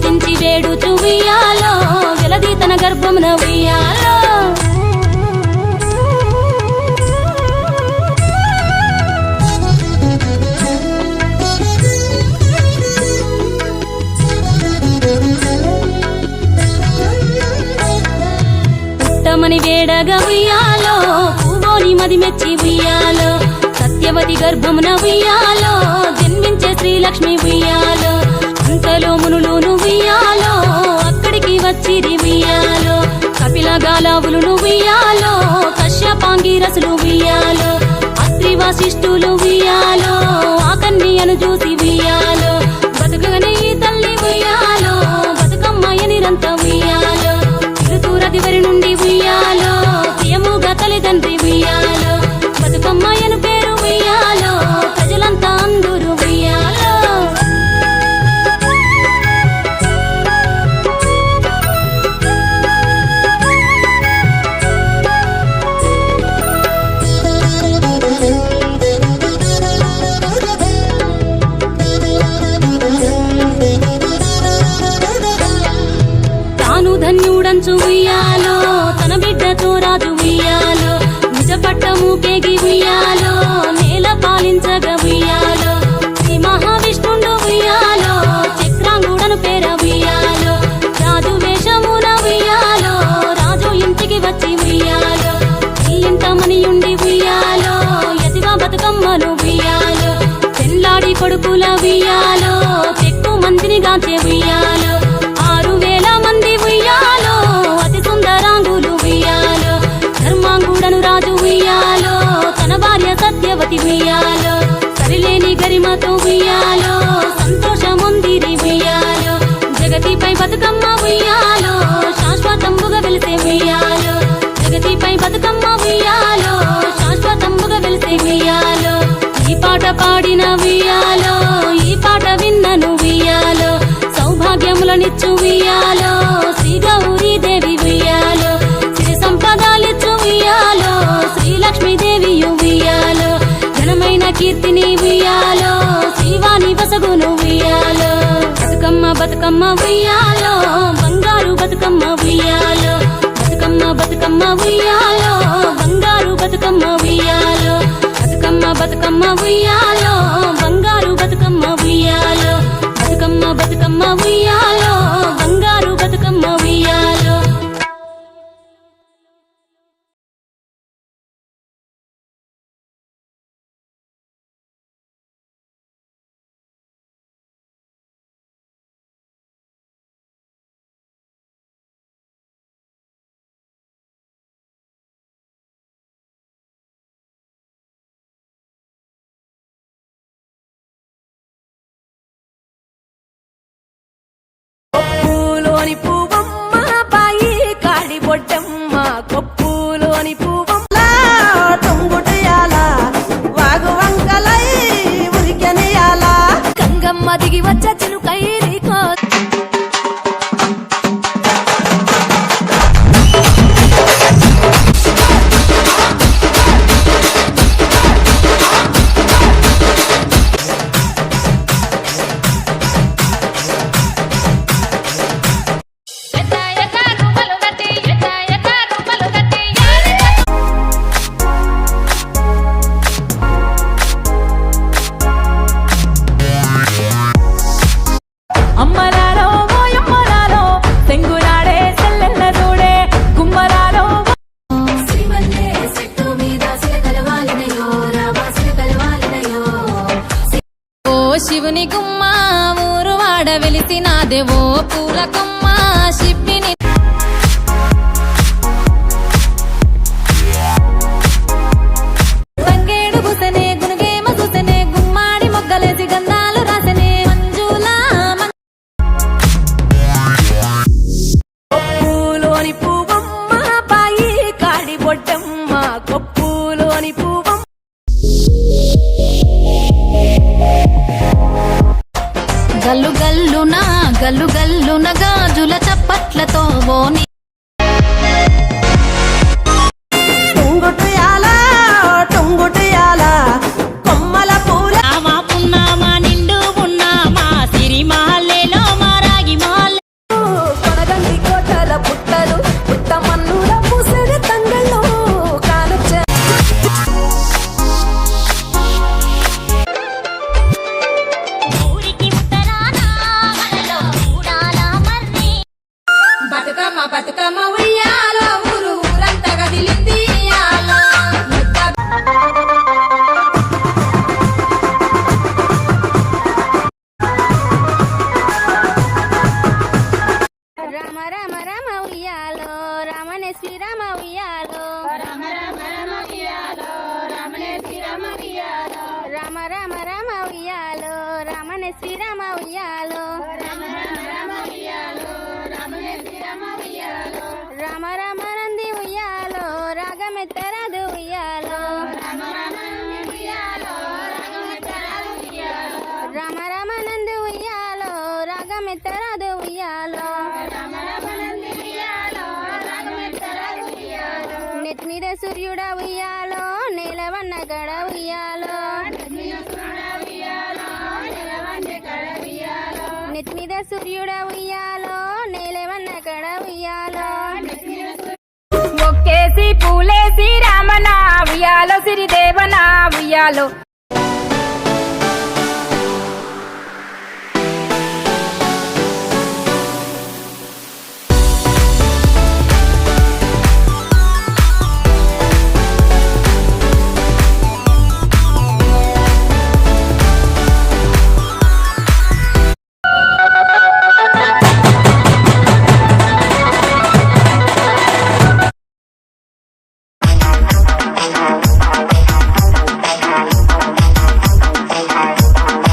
వినుతించి వేడుచు ఉయ్యాలో వెలది తన గర్భమున ఉయ్యాలో. పుట్టమని వేడగా ఉయ్యాలో పూవోని మది మెచ్చి ఉయ్యాలో సత్యవతి గర్భమున ఉయ్యాలో జన్మించే శ్రీలక్ష్మి ఉయ్యాలో అంతలో మునులును ఉయ్యాలో అక్కడికి వచ్చిరి ఉయ్యాలో కపిల గాలావులు ఉయ్యాలో కశ్యపాంగి రసులు ఉయ్యాలో అస్త్రి వాసిష్ఠులు ఉయ్యాలో ఆ కన్యను చూసి ఉయ్యాలో. బతుకగనే ఈ తల్లి ఉయ్యాలో బతుకమ్మ నిరంత ఉయ్యాలో. తిరుతూరది వరి నుండి ఉయ్యాలో. ఉయ్యాలో నేల పాలించగా ఉయ్యాలో శ్రీ మహావిష్ణుండు ఉయ్యాలో చక్రాంగుడను పేర ఉయ్యాలో రాజు వేషమున ఉయ్యాలో రాజు ఇంటికి వచ్చి ఉయ్యాలో ఈ ఇంట ఉయ్యాలో ఎదిగా బతుకమ్మను ఉయ్యాలో పెళ్ళాడి కొడుకుల ఉయ్యాలో ఎక్కువ మందిని గాంచే ఉయ్యాలో సత్యవతి సరిలేని గరిమతో ఉయ్యాలో సంతోషముందిరి ఉయ్యాలో. జగతిపై బతుకమ్మ ఉయ్యాలో శాశ్వతంబుగా వెలిసే ఉయ్యాలో. జగతిపై బతుకమ్మ ఉయ్యాలో శాశ్వతంబుగా వెలిసే ఉయ్యాలో. ఈ పాట పాడిన ఉయ్యాలో ఈ పాట విన్నను ఉయ్యాలో. సౌభాగ్యములనిచ్చు ఉయ్యాలో శ్రీ గౌరీ దేవి ఉయ్యాలో. సిరి సంపదాలిచ్చు ఉయ్యాలో శ్రీ లక్ష్మీదేవి కీర్తిని ఉయ్యాలో శివాని బసగును ఉయ్యాలో. బతుకమ్మ బతుకమ్మ ఉయ్యాలో బంగారు బతుకమ్మ ఉయ్యాలో. బతుకమ్మ బతుకమ్మ ఉయ్యాలో బంగారు బతుకమ్మ ఉయ్యాలో. బతుకమ్మ బతుకమ్మ ఉయ్యాలో బంగారు బతుకమ్మ ఉయ్యాలో. బతుకమ్మ బతుకమ్మ ఉయ్యాలో. కొప్పులోని పువ్వమ్మ పాయి కాడి బొడ్డమ్మ కొప్పులోని పువ్వమ్మ. తొంగుటయాల వాగు వంకలై ఉరికెనియాల. గంగమ్మ దిగి వచ్చ శివుని గుమ్మ ఊరు వాడ వెలిసినాదే ఓ పూల కొమ్మ షిప్పిని గల్లు గల్లున గాజుల చప్పట్లతో బోని బతుకమ్మ ఉయ్యాలో ఊరు ఊరంతా కదిలింది రామ రామ రామ ఉయ్యాలో రామనే శ్రీరామ ఉయ్యాలో. రామ రామ రామ ఉయ్యాలో రామనే శ్రీరామ ఉయ్యాలో రామ రామ రామ ఉయ్యాలో. రామనే శ్రీరామ ఉయ్యాలో రామ రాగమెత్తరాదు ఉయ్యాలో. రామ రామ ఉయ్యాలో రాగమెత్తరాదు ఉయ్యాలో. రామ ఉయ్యాలో మీద సూర్యుడ ఉయ్యాలో నేలవన్న గడ ఉయ్యాలో. నిత్మిద మీద సూర్యుడ ఉయ్యాలో ఉయ్యాలో సిరిదేవన ఉయ్యాలో.